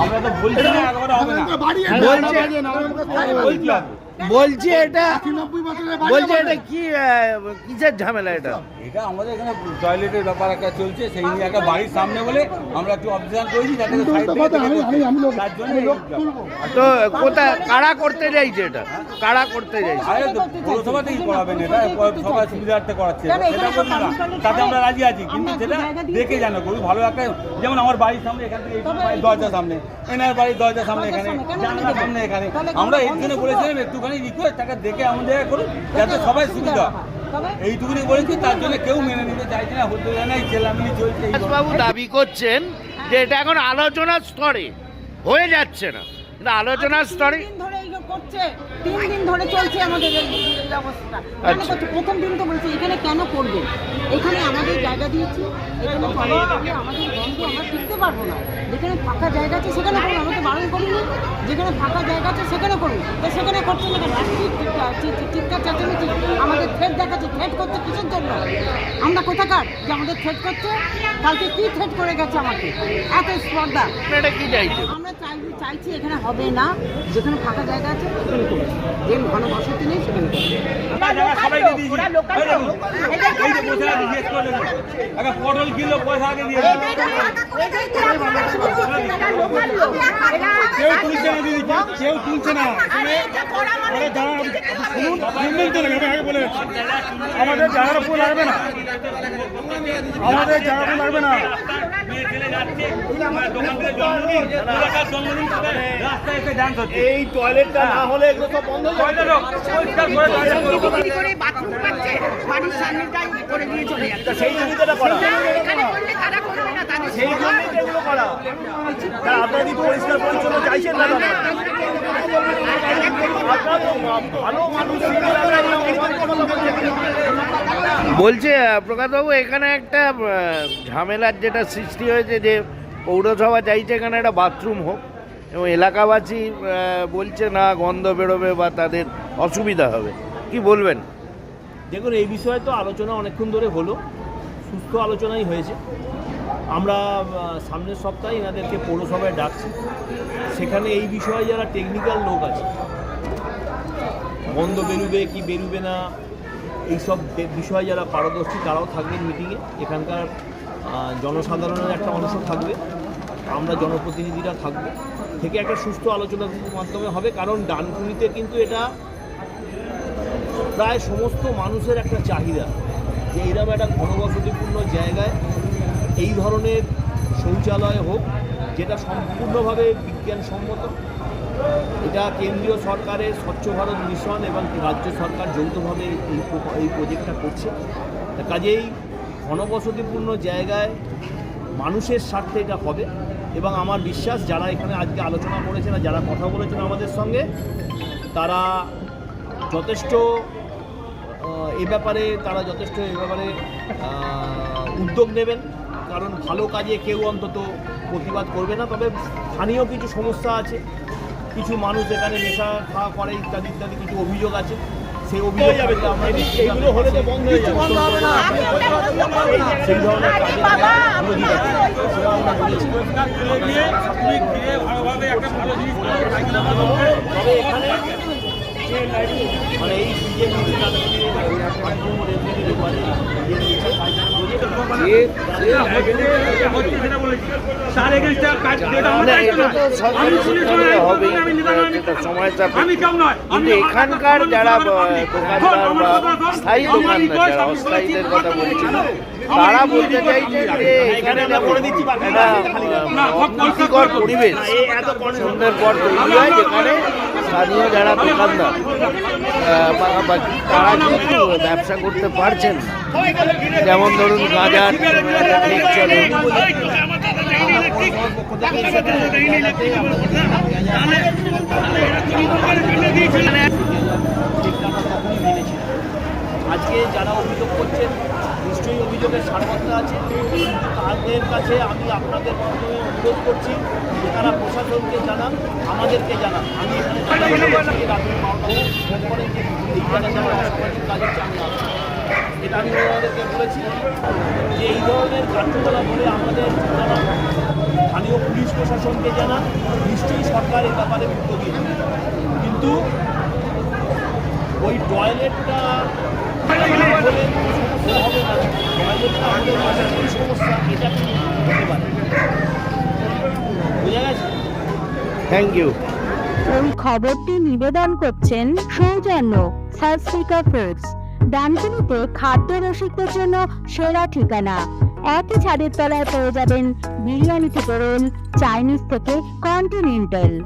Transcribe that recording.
আমরা তো বলছি না একবারে হবে না। বলছে। বলছি এটা বলছে এটা কি কিসের ঝামেলা এটা? এটা আমাদের এখানে টয়লেটের ব্যাপার একটা চলছে সেই নিয়ে একটা বাড়ির সামনে বলে আমরা একটু অবজার্ভ করেছি। তো কোথায় কারা করতে চাইছে এটা? কারা করতে চাইছে? তো পৌরসভাতেই করাবেন এটা সবার সুবিধার্থে করাচ্ছে। তাতে আমরা রাজি আছি কিন্তু সেটা দেখে জানো খুবই ভালো একটা যেমন আমার বাড়ির সামনে এখান থেকে দরজার সামনে এনার বাড়ির দরজার সামনে এখানে সামনে, জানলার সামনে এখানে। আমরা জন্য বলেছিলাম একটুখানি রিকোয়েস্ট তাকে দেখে আমাদের করুন যাতে সবাই সুবিধা হয়। এইটুকুনি বলেছি তার জন্য কেউ মেনে নিতে চাইছে না হতে যায় না চলছে বাবু দাবি করছেন যে এটা এখন আলোচনার স্তরে হয়ে যাচ্ছে না কিন্তু আলোচনার স্তরে করছে? তিন দিন ধরে চলছে আমাদের এই অবস্থা কেন আচ্ছা। করছে? প্রথম দিন তো বলেছে এখানে কেন করবে? এখানে আমাদের জায়গা দিয়েছি এখানে আমাদের গন্ধ আমরা টিকতে পারব না। যেখানে ফাঁকা জায়গা আছে সেখানে করুন আমরা বারণ করিনি। যেখানে ফাঁকা জায়গা আছে সেখানে করুন। তো সেখানে করছে না কেন? একটি চিৎকার চেঁচামেচি আমাদের থ্রেট দেখাচ্ছে থ্রেট করছে কিসের জন্য? আমরা কোথাকার যে আমাদের থ্রেট করছে? কালকে কি থ্রেট করে গেছে আমাকে? এত স্পর্ধা। কি চাইছে আমরা চাইছি এখানে হবে না যেখানে ফাঁকা জায়গা আছে সেখানে করুন যে ঘন বসতি নেই সেখানে পটল কিলো পয়সা আগে দিয়ে দিন। কেউ তুলছে না দিদি কেউ- তুলছে না। আগে বলে আমাদের জায়গাটা পুরো লাগবে না। আমাদের জায়গাটা লাগবে না। এই টয়লেটটা না হলে এগুলো সব বন্ধ করে বাথরুম পাচ্ছে? বাড়ির সামনেটাই করে দিয়ে চলে যাচ্ছে। সেই সুবিধাটা করা। সেই জন্যই তো এগুলো করা। তা আপনারা কি পরিষ্কার পরিচ্ছন্ন চাইছেন না দাদা? ভালো মানুষ বলছে প্রকাশবাবু এখানে একটা ঝামেলার যেটা সৃষ্টি হয়েছে যে পৌরসভা চাইছে এখানে একটা বাথরুম হোক এবং এলাকাবাসী বলছে না গন্ধ বেরোবে বা তাদের অসুবিধা হবে। কি বলবেন? দেখুন এই বিষয়ে তো আলোচনা অনেকক্ষণ ধরে হলো সুস্থ আলোচনাই হয়েছে। আমরা সামনের সপ্তাহে এনাদেরকে পৌরসভায় ডাকছি। সেখানে এই বিষয়ে যারা টেকনিক্যাল লোক আছে, বন্ধ বেরুবে কি বেরুবে না, এইসব বিষয়ে যারা পারদর্শী, তারাও থাকবেন মিটিংয়ে এখানকার জনসাধারণের একটা অংশ থাকবে। আমরা জনপ্রতিনিধিরা থাকব। থেকে একটা সুস্থ আলোচনার মাধ্যমে হবে, কারণ ডানকুনিতে কিন্তু এটা প্রায় সমস্ত মানুষের একটা চাহিদা। যে এইরকম একটা ঘনবসতিপূর্ণ জায়গায় এই ধরনের শৌচালয় হোক, যেটা সম্পূর্ণভাবে বিজ্ঞানসম্মত, এটা কেন্দ্রীয় সরকারের স্বচ্ছ ভারত মিশন এবং রাজ্য সরকার যৌথভাবে এই প্রজেক্টটা করছে। কাজেই ঘনবসতিপূর্ণ জায়গায় মানুষের স্বার্থে এটা হবে এবং আমার বিশ্বাস যারা এখানে আজকে আলোচনা করেছেন আর যারা কথা বলেছেন আমাদের সঙ্গে, তারা যথেষ্ট এ ব্যাপারে, তারা যথেষ্ট এ ব্যাপারে উদ্যোগ নেবেন। কারণ ভালো কাজে কেউ অন্তত প্রতিবাদ করবে না। তবে স্থানীয় কিছু সমস্যা আছে। কিছু মানুষ এখানে নেশা খাওয়া করে ইত্যাদি ইত্যাদি কিছু অভিযোগ আছে। সেই অভিযোগ এইগুলো হলে তো বন্ধ হয়ে যাবে। সেই ধরনের তবে এখানে মানে এই বিজেপি এখানকার যারা স্থায়ী দোকানদার যারা কথা বলছি তারা বলতে চাইছে এখানে একটা পরিবেশ সন্ধ্যের পর তৈরি হয় যেখানে স্থানীয় যারা দোকানদার তারা কিন্তু ব্যবসা করতে পারছেন। যেমন ধরুন চলে আজকে যারা অভিযোগ করছেন, নিশ্চয়ই অভিযোগের সারবত্তা আছে। তাদের কাছে আমি আপনাদের মাধ্যমে অনুরোধ করছি যে তারা প্রশাসনকে জানান, আমাদেরকে জানান। আমি এখানে ফোন করেন যে এই জায়গায় যারা অসামাজিক কাজ হচ্ছে এটা আমি ওনাদেরকে বলেছি যে এই ধরনের কার্যকলাপ হলে আমাদের যারা স্থানীয় পুলিশ প্রশাসনকে জানান, নিশ্চয়ই সরকার এ ব্যাপারে উদ্যোগী। কিন্তু ওই টয়লেটটা থ্যাংক খবরটি নিবেদন করছেন সৌজন্য সালস্পিকা ফুডস ডানকুনিতে খাদ্য রসিকদের জন্য সেরা ঠিকানা। একই ছাদের তলায় পেয়ে যাবেন বিরিয়ানি থেকে রোল চাইনিজ থেকে কন্টিনেন্টাল